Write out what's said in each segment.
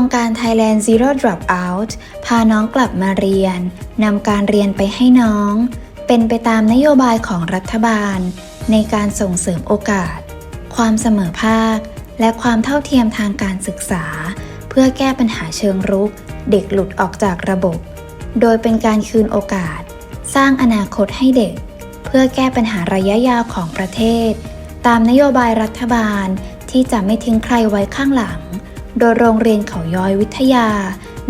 รงการ Thailand Zero Dropout พาน้องกลับมาเรียน นำการเรียนไปให้น้อง เป็นไปตามนโยบายของรัฐบาล ในการส่งเสริมโอกาส ความเสมอภาค และความเท่าเทียมทางการศึกษา เพื่อแก้ปัญหาเชิงรุก เด็กหลุดออกจากระบบ โดยเป็นการคืนโอกาส สร้างอนาคตให้เด็ก เพื่อแก้ปัญหาระยะยาวของประเทศ ตามนโยบายรัฐบาลที่จะไม่ทิ้งใครไว้ข้างหลัง โดยโรงเรียนเขาย้อยวิทยา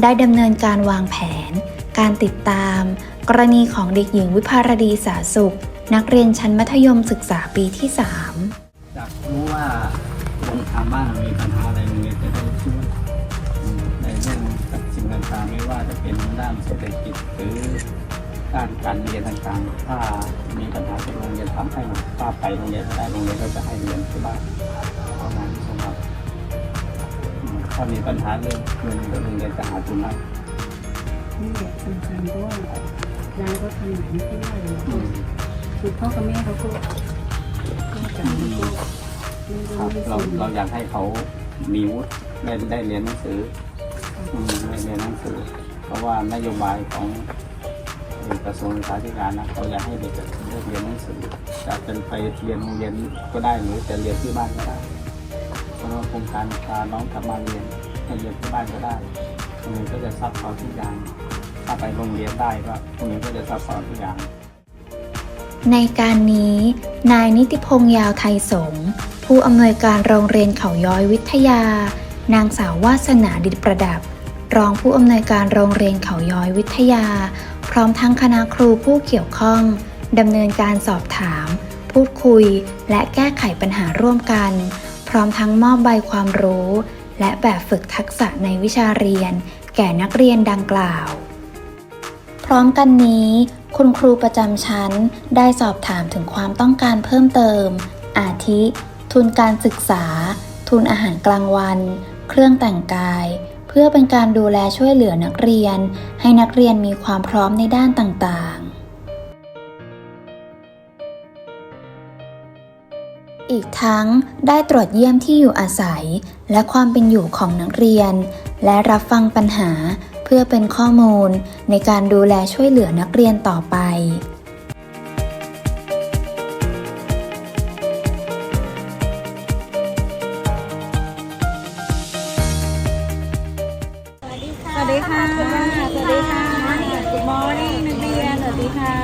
ได้ดำเนินการวางแผน การติดตาม กรณีของเด็กหญิงวิภารดีสาสุข นักเรียนชั้นมัธยมศึกษาปีที่3อยากรู้ว่าโรงทางบ้านมีปัญหาอะไรเรียนจะได้ช่วยในเรื่องกับสิ่งต่างๆไม่ว่าจะเป็นด้านเศรษฐกิจหรือด้านการเรียนต่างๆ ถ้ามีปัญหาที่โรงเรียนทำให้ถ้าไปโรงเรียนไม่ได้โรงเรียนก็จะให้เรียนที่บ้าน ถ้ามีปัญหาเรื่องเงินเดี๋ยวโรงเรียนจะหาทุนให้นี่แหละสำคัญด้วยยายก็ทำหนังไม่ได้เลยอืมคือพ่อกับแม่เขาก็ก็จังก็ไม่ครู้รับไม่เราส่งเราอยากให้เขามีวุฒิได้ได้เรียนหนังสืออืมไม่เรียนหนังสือ เพราะว่านโยบายของกระทรวงศึกษาธิการนะเขาอยากให้เด็กเลือกเรียนหนังสือจะเป็นไปเรียนโรงเรียนก็ได้หรือจะเรียนที่บ้านก็ได้เพราะว่า โครงการพาน้องกลับมาเรียนให้เรียนที่บ้านก็ได้โรงเรียนก็จะซัพพอร์ตทุกอย่าง ถ้าไปโรงเรียนได้ก็โรงเรียนก็จะซัพพอร์ตทุกอย่าง ในการนี้ นายนิติพงษ์ยาวไทยสงผู้อำนวยการโรงเรียนเขาย้อยวิทยา นางสาววาสนาดิตประดับ รองผู้อำนวยการโรงเรียนเขาย้อยวิทยา พร้อมทั้งคณะครูผู้เกี่ยวข้องดำเนินการสอบถาม พูดคุย และแก้ไขปัญหาร่วมกัน พร้อมทั้งมอบใบความรู้ และแบบฝึกทักษะในวิชาเรียน แก่นักเรียนดังกล่าว พร้อมกันนี้ คุณครูประจำชั้นได้สอบถามถึงความต้องการเพิ่มเติม อาทิ ทุนการศึกษา ทุนอาหารกลางวัน เครื่องแต่งกาย เพื่อเป็นการดูแลช่วยเหลือนักเรียน ให้นักเรียนมีความพร้อมในด้านต่างๆ อีกทั้งได้ตรวจเยี่ยมที่อยู่อาศัย และความเป็นอยู่ของนักเรียน และรับฟังปัญหาเพื่อเป็นข้อมูลในการดูแลช่วยเหลือนักเรียนต่อไปสวัสดีค่ะ สวัสดีค่ะสวัสดีค่ะ Good morning นักเรียน สวัสดีค่ะ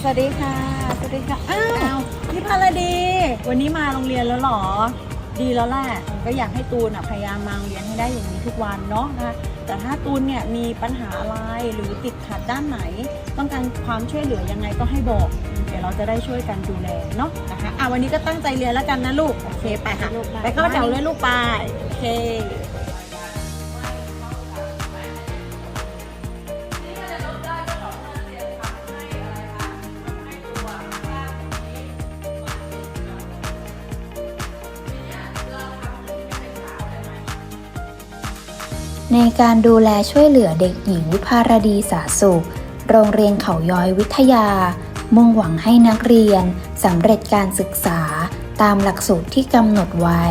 สวัสดีค่ะ สวัสดีค่ะ อ้าวพี่พาราดี วันนี้มาโรงเรียนแล้วเหรอ ดีแล้วแหละก็อยากให้ตูนอะพยายามมาโรงเรียนให้ได้อย่างนี้ทุกวันเนาะนะคะแต่ถ้าตูนเนี่ยมีปัญหาอะไรหรือติดขัดด้านไหน ต้องการความช่วยเหลือยังไงก็ให้บอก เดี๋ยวเราจะได้ช่วยกันดูแลเนาะนะคะอะวันนี้ก็ตั้งใจเรียนแล้วกันนะลูกโอเคไปค่ะไปเข้าแถวเลยลูกไปโอเค ในการดูแลช่วยเหลือเด็กหญิงวิภารดีสาสุข โรงเรียนเขาย้อยวิทยา มุ่งหวังให้นักเรียนสำเร็จการศึกษาตามหลักสูตรที่กำหนดไว้